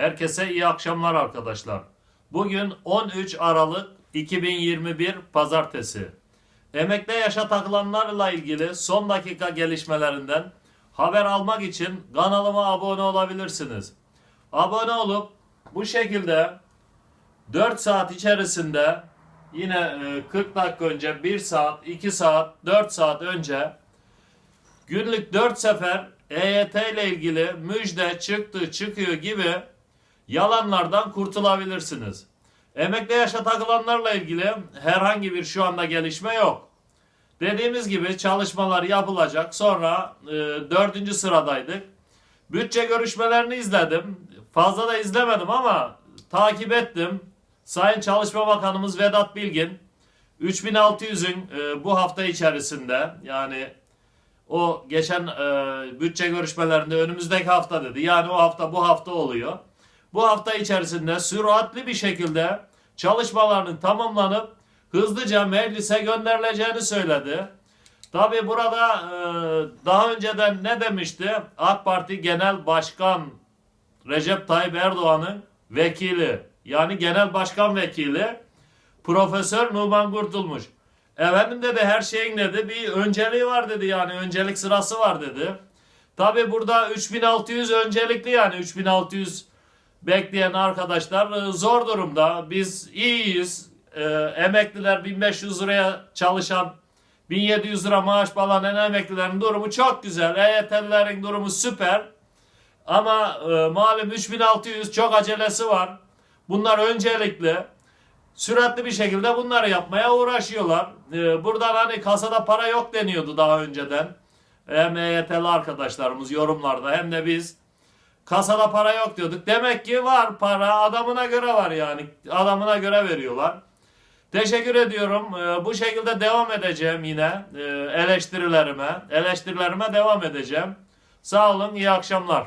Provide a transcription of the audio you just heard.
Herkese iyi akşamlar arkadaşlar. Bugün 13 Aralık 2021 Pazartesi. Emekli yaşa takılanlarla ilgili son dakika gelişmelerinden haber almak için kanalıma abone olabilirsiniz. Abone olup bu şekilde 4 saat içerisinde yine e, 40 dakika önce 1 saat, 2 saat, 4 saat önce günlük 4 sefer EYT ile ilgili müjde çıktı çıkıyor gibi yalanlardan kurtulabilirsiniz. Emekli yaşa takılanlarla ilgili herhangi bir şu anda gelişme yok. Dediğimiz gibi çalışmalar yapılacak. Sonra e, dördüncü sıradaydık. Bütçe görüşmelerini izledim. Fazla da izlemedim ama takip ettim. Sayın Çalışma Bakanımız Vedat Bilgin 3600'ün e, bu hafta içerisinde yani o geçen e, bütçe görüşmelerinde önümüzdeki hafta dedi. Yani o hafta bu hafta oluyor. Bu hafta içerisinde süratli bir şekilde çalışmalarının tamamlanıp hızlıca meclise gönderileceğini söyledi. Tabi burada e, daha önceden ne demişti? AK Parti Genel Başkan Recep Tayyip Erdoğan'ın vekili yani genel başkan vekili Profesör Numan Kurtulmuş. Efendim dedi her şeyin dedi bir önceliği var dedi yani öncelik sırası var dedi. Tabi burada 3600 öncelikli yani 3600 bekleyen arkadaşlar e, zor durumda. Biz iyiyiz. E, emekliler 1500 liraya çalışan 1700 lira maaş alan emeklilerin durumu çok güzel. EYT'lilerin durumu süper. Ama e, malum 3600 çok acelesi var. Bunlar öncelikli. Süratli bir şekilde bunları yapmaya uğraşıyorlar. E, buradan hani kasada para yok deniyordu daha önceden. Hem EYT'li arkadaşlarımız yorumlarda hem de biz kasada para yok diyorduk. Demek ki var para adamına göre var yani. Adamına göre veriyorlar. Teşekkür ediyorum. Ee, Bu şekilde devam edeceğim yine e, eleştirilerime. Eleştirilerime devam edeceğim. Sağ olun, iyi akşamlar.